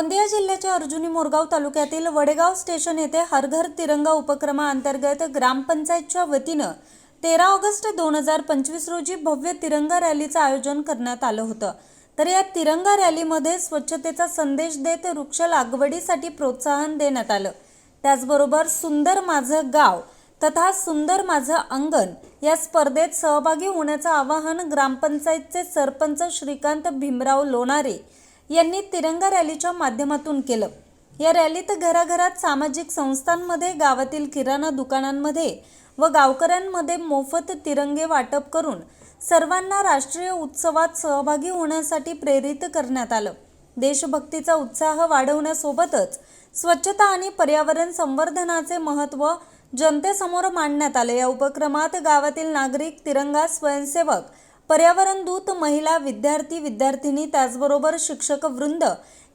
जिल्ह्याच्या अर्जुनी मोरगाव तालुक्यातील वडेगाव स्टेशन येथे हर घर तिरंगा उपक्रमाअंतर्गत ग्रामपंचायतच्या वतीनं तेरा ऑगस्ट दोन हजार पंचवीस रोजी भव्य तिरंगा रॅलीचं आयोजन करण्यात आलं होतं. तर या तिरंगा रॅलीमध्ये स्वच्छतेचा संदेश देत वृक्ष लागवडीसाठी प्रोत्साहन देण्यात आलं. त्याचबरोबर सुंदर माझं गाव तथा सुंदर माझं अंगण या स्पर्धेत सहभागी होण्याचं आवाहन ग्रामपंचायतचे सरपंच श्रीकांत भीमराव लोणारे यांनी तिरंगा रॅलीच्या माध्यमातून केलं. या रॅलीत घराघरात सामाजिक संस्थांमध्ये गावातील किराणा दुकानांमध्ये व गावकऱ्यांमध्ये मोफत तिरंगे वाटप करून सर्वांना राष्ट्रीय उत्सवात सहभागी होण्यासाठी प्रेरित करण्यात आलं. देशभक्तीचा उत्साह वाढवण्यासोबतच स्वच्छता आणि पर्यावरण संवर्धनाचे महत्त्व जनतेसमोर मांडण्यात आले. या उपक्रमात गावातील नागरिक तिरंगा स्वयंसेवक पर्यावरण दूत महिला विद्यार्थी विद्यार्थिनी त्याचबरोबर शिक्षक वृंद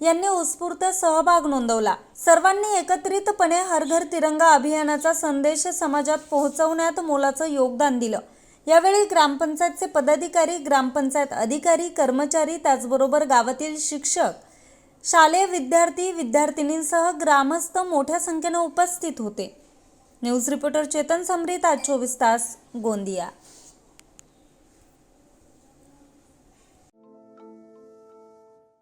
यांनी उत्स्फूर्त सहभाग नोंदवला. सर्वांनी एकत्रितपणे हर घर तिरंगा अभियानाचा संदेश समाजात पोहोचवण्यात मोलाचं योगदान दिलं. यावेळी ग्रामपंचायतचे पदाधिकारी ग्रामपंचायत अधिकारी कर्मचारी त्याचबरोबर गावातील शिक्षक शालेय विद्यार्थी विद्यार्थिनींसह ग्रामस्थ मोठ्या संख्येनं उपस्थित होते. न्यूज रिपोर्टर चेतन समरीत आज चोवीस तास गोंदिया.